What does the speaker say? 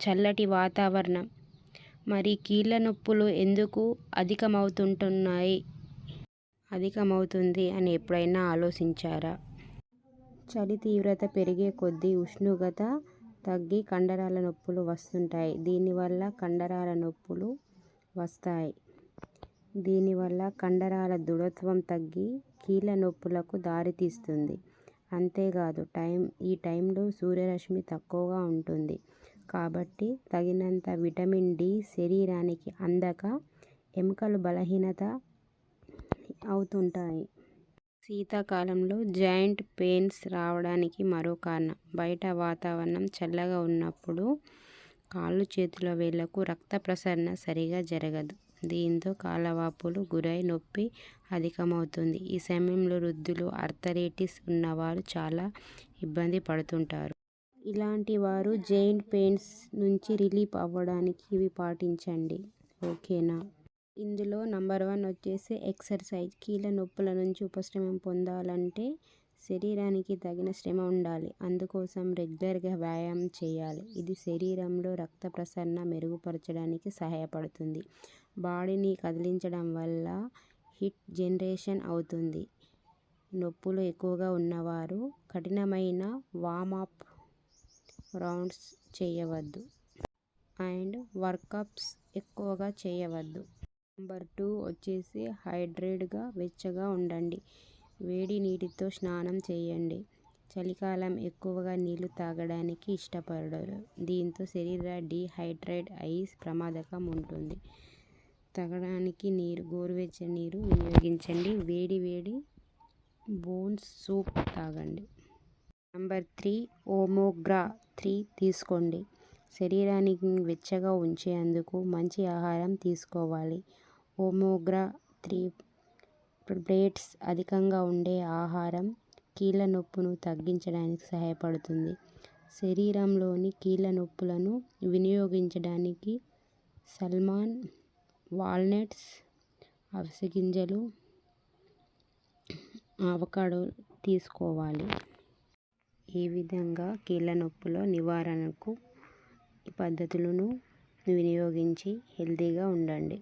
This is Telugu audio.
చల్లటి వాతావరణం. మరి కీళ్ళ నొప్పులు ఎందుకు అధికమవుతుంటున్నాయి? అధికమవుతుంది అని ఎప్పుడైనా ఆలోచించారా? చలి తీవ్రత పెరిగే కొద్దీ ఉష్ణోగ్రత తగ్గి కండరాల నొప్పులు వస్తుంటాయి. దీనివల్ల కండరాల నొప్పులు వస్తాయి. దీనివల్ల కండరాల దృఢత్వం తగ్గి కీళ్ళ నొప్పులకు దారితీస్తుంది అంతేకాదు టైం ఈ టైంలో సూర్యరశ్మి తక్కువగా ఉంటుంది. కాబట్టి తగినంత విటమిన్ డి శరీరానికి అందక ఎముకలు బలహీనత అవుతుంటాయి. శీతాకాలంలో జాయింట్ పెయిన్స్ రావడానికి మరో కారణం. బయట వాతావరణం చల్లగా ఉన్నప్పుడు కాళ్ళు చేతుల వేళ్ళకు రక్త ప్రసరణ సరిగా జరగదు. దీంతో కాలవాపులు గురై నొప్పి అధికమవుతుంది. ఈ సమయంలో వృద్ధులు ఆర్థరైటిస్ ఉన్నవారు చాలా ఇబ్బంది పడుతుంటారు. ఇలాంటి వారు జాయింట్ పెయిన్స్ నుంచి రిలీఫ్ అవ్వడానికి ఇవి పాటించండి. ఓకేనా? ఇందులో నంబర్ వన్ వచ్చేసి ఎక్సర్సైజ్. కీళ్ళ నొప్పుల నుంచి ఉపశమనం పొందాలంటే శరీరానికి తగిన శ్రమ ఉండాలి. అందుకోసం రెగ్యులర్గా వ్యాయామం చేయాలి. ఇది శరీరంలో రక్త ప్రసరణ మెరుగుపరచడానికి సహాయపడుతుంది. బాడీని కదిలించడం వల్ల హిట్ జనరేషన్ అవుతుంది. నొప్పులు ఎక్కువగా ఉన్నవారు కఠినమైన వామప్ రౌండ్స్ చేయవద్దు. అండ్ వర్కప్స్ ఎక్కువగా చేయవద్దు. నెంబర్ టూ వచ్చేసి హైడ్రేట్గా వెచ్చగా ఉండండి. వేడి నీటితో స్నానం చేయండి. చలికాలం ఎక్కువగా నీళ్ళు తాగడానికి ఇష్టపడరు. దీంతో శరీర డీహైడ్రేట్ అయి ప్రమాదకం ఉంటుంది. తాగడానికి నీరు గోరువెచ్చని నీరు వినియోగించండి. వేడి వేడి బోన్స్ సూప్ తాగండి. నెంబర్ త్రీ ఓమోగ్రా త్రీ తీసుకోండి. శరీరానికి వెచ్చగా ఉంచేందుకు మంచి ఆహారం తీసుకోవాలి. ఓమోగ్రా త్రీ ప్లేట్స్ అధికంగా ఉండే ఆహారం కీళ్ళ నొప్పును తగ్గించడానికి సహాయపడుతుంది. శరీరంలోని కీళ్ళ నొప్పులను వినియోగించడానికి సల్మాన్ వాల్నట్స్ అవిసె గింజలు అవకాడో తీసుకోవాలి. ఈ విధంగా కీళ్ళ నొప్పుల నివారణకు ఈ పద్ధతులను వినియోగించి హెల్తీగా ఉండండి.